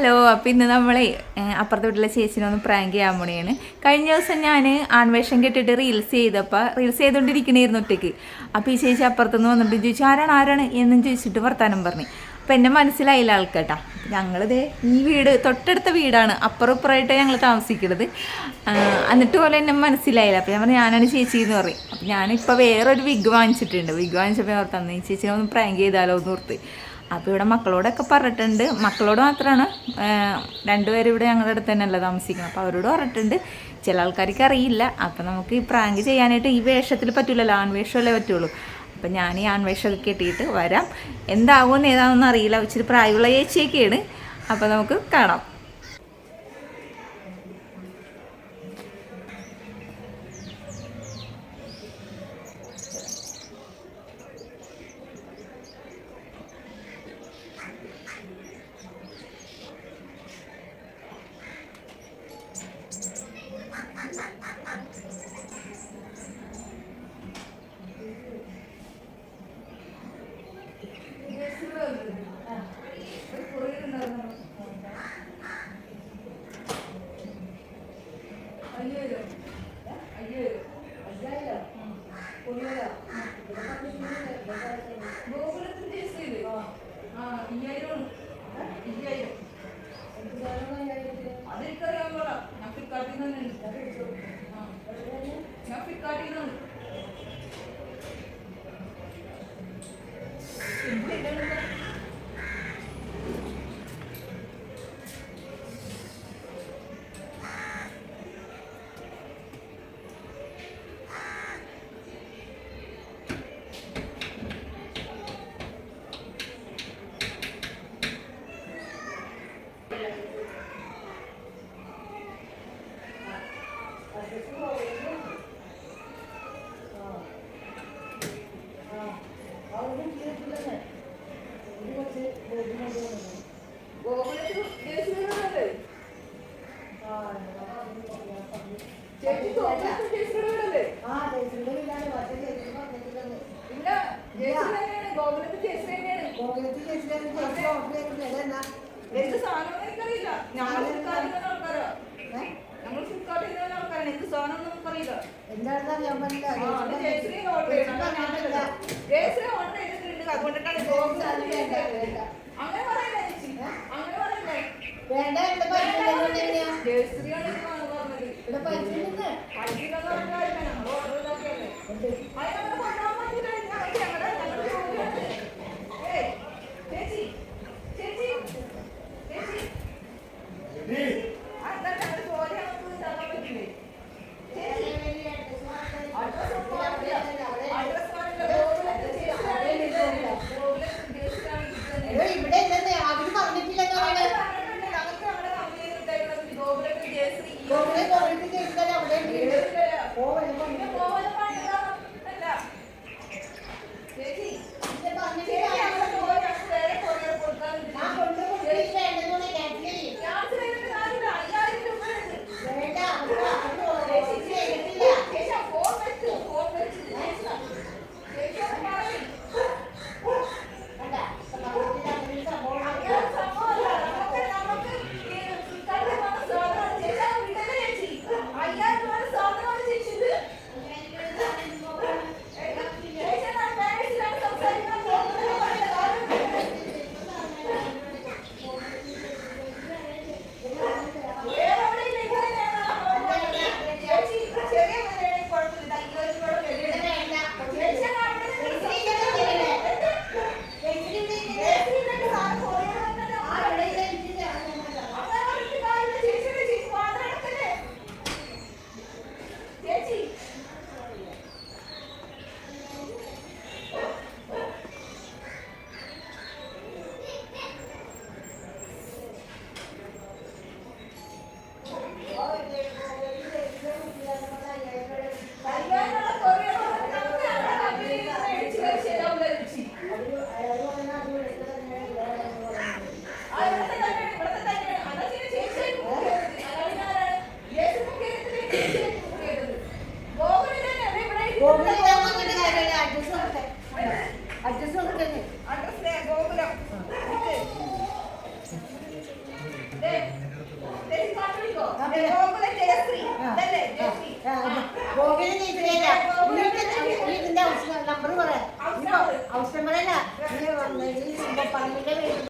Hello അപ്പം ഇന്ന് നമ്മളെ അപ്പുറത്തെ വീട്ടിലെ ചേച്ചിനെ ഒന്ന് പ്രാങ്ക് ചെയ്യാൻ പോണിയാണ് കഴിഞ്ഞ ദിവസം ഞാൻ ആൺവേഷം കെട്ടിട്ട് റീൽസ് ചെയ്തപ്പോൾ റീൽസ് ചെയ്തുകൊണ്ടിരിക്കണായിരുന്നു ഒറ്റയ്ക്ക്. അപ്പോൾ ഈ ചേച്ചി അപ്പുറത്തുനിന്ന് വന്നിട്ട് ചോദിച്ചു ആരാണ് ആരാണ്? എന്നും ചോദിച്ചിട്ട് വർത്താനം പറഞ്ഞു. അപ്പം എന്റെ മനസ്സിലായില്ല ആൾക്കേട്ടാ. ഞങ്ങളിത് ഈ വീട് തൊട്ടടുത്ത വീടാണ്. അപ്പുറം ഇപ്പുറമായിട്ട് ഞങ്ങൾ താമസിക്കുന്നത് എന്നിട്ട് പോലെ എന്നെ മനസ്സിലായില്ല. അപ്പോൾ ഞാൻ പറഞ്ഞു ഞാനാണ് ചേച്ചി എന്ന് പറയും. അപ്പം ഞാനിപ്പോൾ വേറൊരു വിഗ് വാങ്ങിച്ചിട്ടുണ്ട്. വിഗ് വാങ്ങിച്ചപ്പോൾ ഓർത്തന്ന് ചേച്ചിനെ ഒന്ന് പ്രാങ്ക് ചെയ്താലോ എന്ന് ഓർത്ത്. അപ്പോൾ ഇവിടെ മക്കളോടൊക്കെ പറഞ്ഞിട്ടുണ്ട്. മക്കളോട് മാത്രമാണ് രണ്ടുപേരും ഇവിടെ ഞങ്ങളുടെ അടുത്ത് തന്നെയല്ല താമസിക്കുന്നത്. അപ്പോൾ അവരോട് പറഞ്ഞിട്ടുണ്ട്. ചില ആൾക്കാർക്ക് അറിയില്ല. അപ്പോൾ നമുക്ക് ഈ പ്രാങ്ക് ചെയ്യാനായിട്ട് ഈ വേഷത്തിൽ പറ്റില്ലല്ലോ ആൺവേഷമല്ലേ പറ്റുള്ളൂ. അപ്പം ഞാൻ ഈ ആൺവേഷമൊക്കെ കെട്ടിയിട്ട് വരാം. എന്താകുമെന്ന് ഏതാണെന്ന് അറിയില്ല. ഇച്ചിരി പ്രായമുള്ള ചേച്ചിയൊക്കെയാണ്. അപ്പോൾ നമുക്ക് കാണാം. എന്ത് സാധനം എനിക്കറിയില്ല ഞങ്ങൾ ഫ്ലിപ്കാർട്ടിൽ ആൾക്കാരാ ഞങ്ങൾ ഫ്ലിപ്കാർട്ടിൽ നിന്ന് ആൾക്കാരാണ് എന്ത് സാധനം നമുക്കറിയില്ല അതുകൊണ്ടിട്ടാണ് അങ്ങനെ പറയല്ലേ ചേച്ചി അങ്ങനെ പറയല്ലേ വേണ്ട ജയശ്രീയാണ് ഇവിടെ പൈസ നമ്പർ പറയാം ഹൗസ് നമ്പർ അല്ല പറഞ്ഞിട്ട്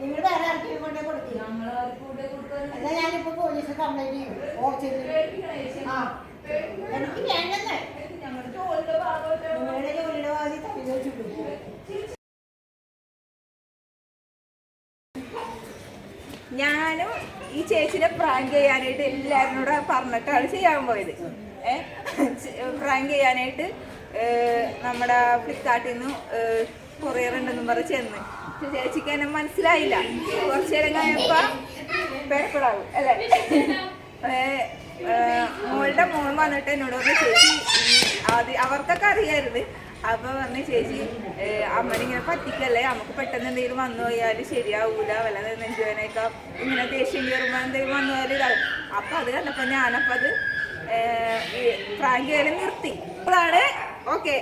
നിങ്ങൾ വേറെ ആർക്കും കൊണ്ടേ കൊടുക്കും എന്നാ ഞാനിപ്പോ പോലീസ് കംപ്ലൈന്റ് ചെയ്യും ഓർച്ചിട്ട് ആ എനിക്ക് വേണ്ടെന്ന് നിങ്ങളുടെ ജോലിയുടെ വാതി തലയിൽ വെച്ചു ഞാനും ഈ ചേച്ചിനെ പ്രാങ്ക് ചെയ്യാനായിട്ട് എല്ലാവരോടും പറഞ്ഞിട്ടാണ് ചെയ്യാൻ പോയത്. പ്രാങ്ക് ചെയ്യാനായിട്ട് നമ്മുടെ ഫ്ലിപ്കാർട്ടിൽ നിന്ന് കൊറിയർ ഉണ്ടെന്നും പറഞ്ഞ് ചെന്ന്. ചേച്ചിക്ക് എന്നെ മനസ്സിലായില്ല. കുറച്ച് നേരം കഴിഞ്ഞപ്പോൾ പേപ്പറാവും അല്ലേ? മോളുടെ മോൾ വന്നിട്ട് എന്നോട് ചേച്ചി ആദ്യം അവർക്കൊക്കെ അറിയായിരുന്നു. അപ്പൊ പറഞ്ഞ ചേച്ചി അമ്മനിങ്ങനെ പറ്റിക്കല്ലേ? നമുക്ക് പെട്ടെന്ന് എന്തെങ്കിലും വന്നു പോയാൽ ശരിയാവൂല. വല്ല നെഞ്ചുവേനേക്കാം ഇങ്ങനെ ദേഷ്യം കയറുമ്പോൾ എന്തെങ്കിലും വന്നു പോയാലും ഇതാവും. അപ്പൊ അത് കണ്ടപ്പോ ഞാനപ്പൊ അത് പ്രാങ്ക് വരെ നിർത്തി. അപ്പോഴാണ് ഓക്കെ.